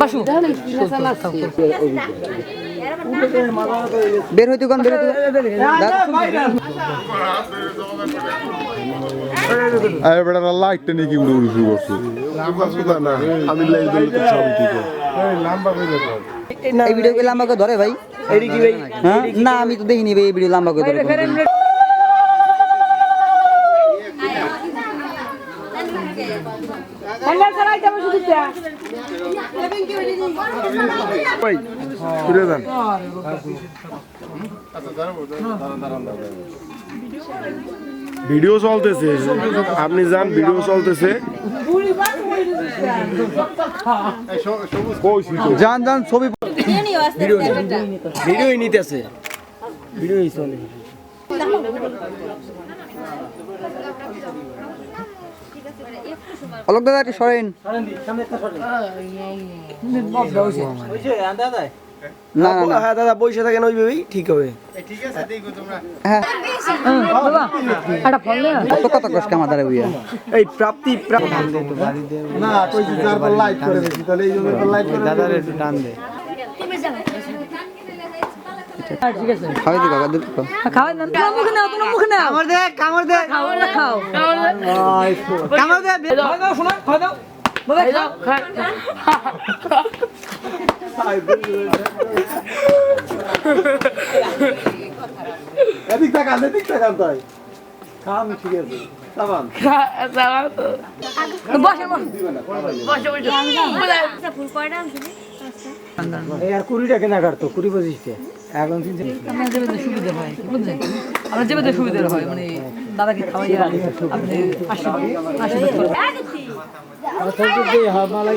বাসু। বের হইতে কোন বের হইতে আরে বেটা লাইটটা নিয়ে কি উড়ে উড়ে শুরু করছ? আমি লাইট দিলে তো ঠিক এই ভিডিও কে লম্বা করে ধরে ভাই। হ্যাঁ? না আমি তো দেখিনি ভাই এই ভিডিও লম্বা করে ধরে। কোনোদিন। ফিরে যান ভিডিও চলতেছে। আপনি যান, ভিডিও চলতেছে। যান যান, ছবি ভিডিওই নিতেছে। ভিডিওই অলোক দাদা একটু সরেন। না না না। হ্যাঁ দাদা বসে থাকেন ওইভাবেই ঠিক হবে। হ্যাঁ। এই প্রাপ্তি প্রাপ্তি। না কইছি চারবার লাইট করে দিছি তাহলে এই জন্য লাইট করে দাদার একটু টান দে। খাওয়াই দিবা দুধ খাও। খাওয়াই না তোমার মুখে নাও তোমার মুখে নাও। কামড় দে কামড় দে। খাও না খাও। কামড় দে খাওয়া দাও শোনা খাওয়া দাও বাবা খাও। এদিক তাকান এদিক তাকান তাই। খাম ঠিক আছে। তাবান বসে বসে। এই আর কুড়িটা কেনা কাটতো কুড়ি পঁচিশটা। এখন আমরা যেভাবে সুবিধা হয় বুঝলেন? আমরা সুবিধা হয় মানে দাদাকে খাওয়াই আপনি আশীর্বাদ আশীর্বাদ করবেন মালাই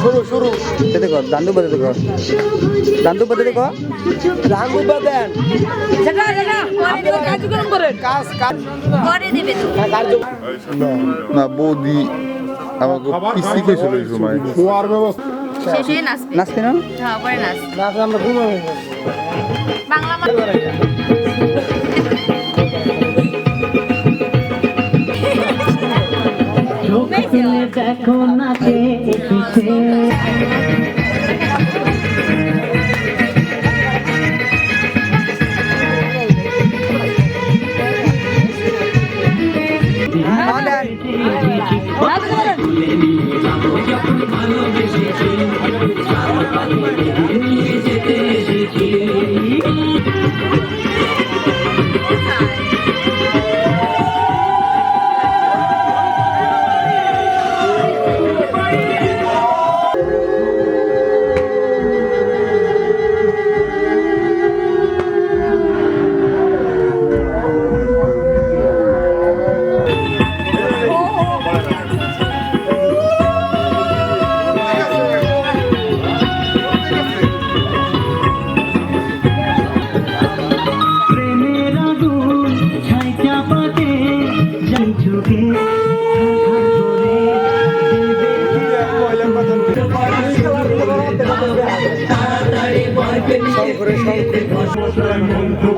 শুরু শুরু কর দান্দু বাজাতে কর দান্দু সেটা সেটা কার্যক্রম করেন কাজ কাজ করে না, বৌদি আমাকে পিসি এই সময়। শোয়ার ব্যবস্থা। শেষ নাচবে। নাচতে না হ্যাঁ পরে নাচ। রাত আমরা ঘুমাবো বাংলা মানে আমাদের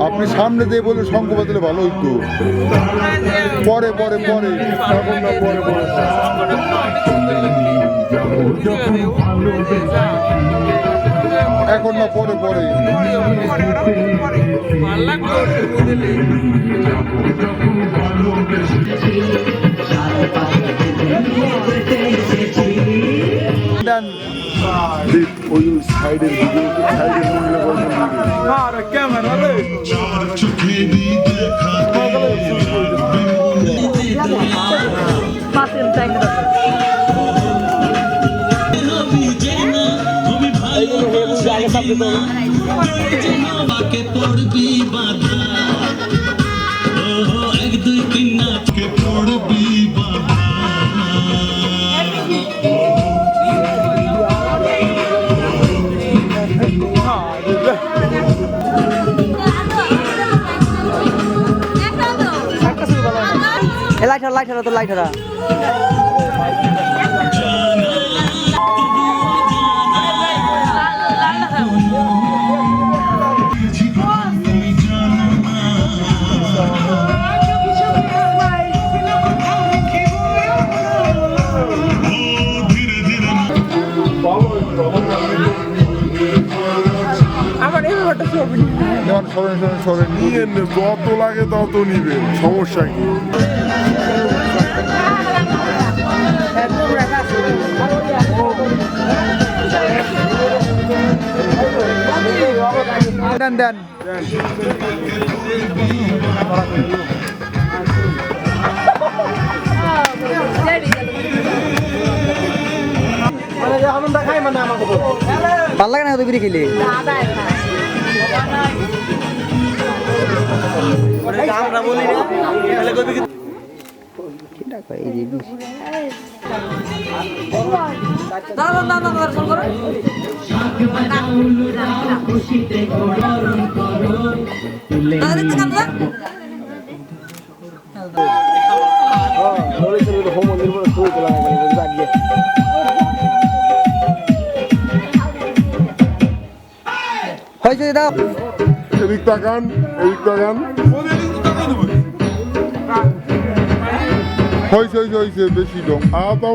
আপনি সামনে দিয়ে বলুন, শঙ্খ বাজলে ভালো হইতো। পরে পরে পরে। পরে পরে এখন না, পরে পরে। মাকে পড়বি বাধা এক দুই তিন নাচকে পড়বি বাধা লাইট লাইট লাইট তো সরেন সরেন নিয়ে যত লাগে তত নিবেন সমস্যা কি? দেন দেন ভালো লাগে না বিড়ি খেলে। দাঁড়ান দাঁড়ান দাঁড়ান হয়েছে দাও এদিক তাকান এদিক তাকান হয়েছে হয়েছে হয়েছে বেশি লোক আতা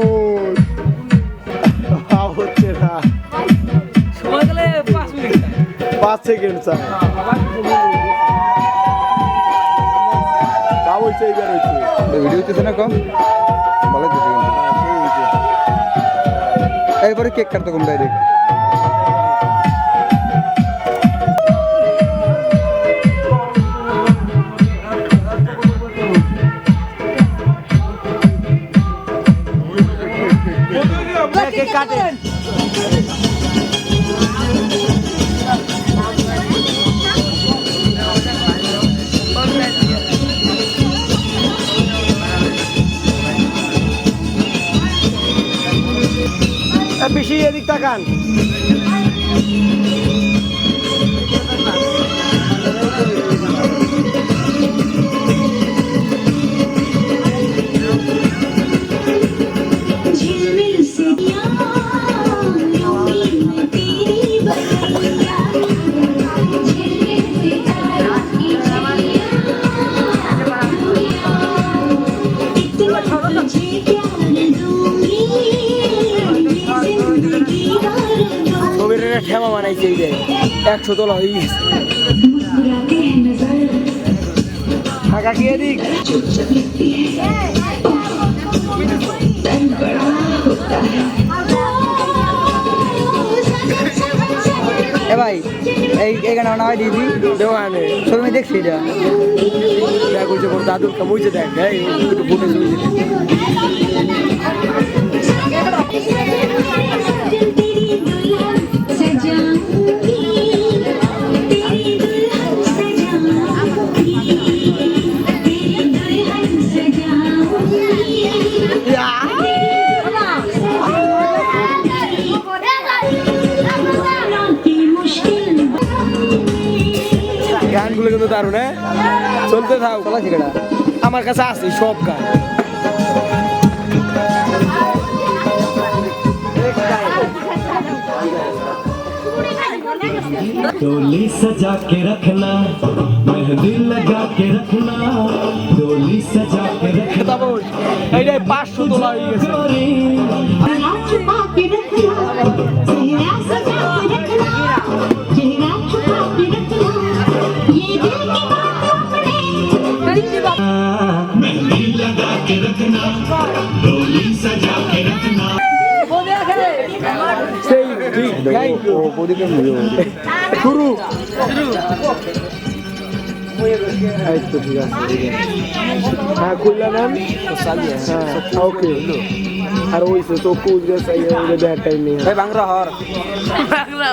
হচ্ছে না। সময় গেলে পাঁচ মিনিট পাঁচ সেকেন্ড স্যার তা হয়েছে এইবার হয়েছে ভিডিও হচ্ছে না কম? ভালো দিচ্ছে এরপরে কেক কাটতে কোন ডাইরেক্ট তাকান একশো তোলা হয়ে গেছে। টাকা কি এদিক? এ ভাই এই এখানে নামাই দিদি। দোকানে। তুমি দেখছি এটা। বলছে দাদুর কা বুঝে দেখ এই চলতে থাক চলা শিকাটা আমার কাছে আছে সব গান डोली सजा के रखना मेहंदी लगा के रखना डोली सजा के रखना তারপর এইটাই পাঁচশো তোলা হয়ে গেছে শুরু তো ঠিক আছে হ্যাঁ খুললে নেন হ্যাঁ ওকে আর ওই সে তো কুচ গেছে টাইম নেই বাংলা হর বাংলা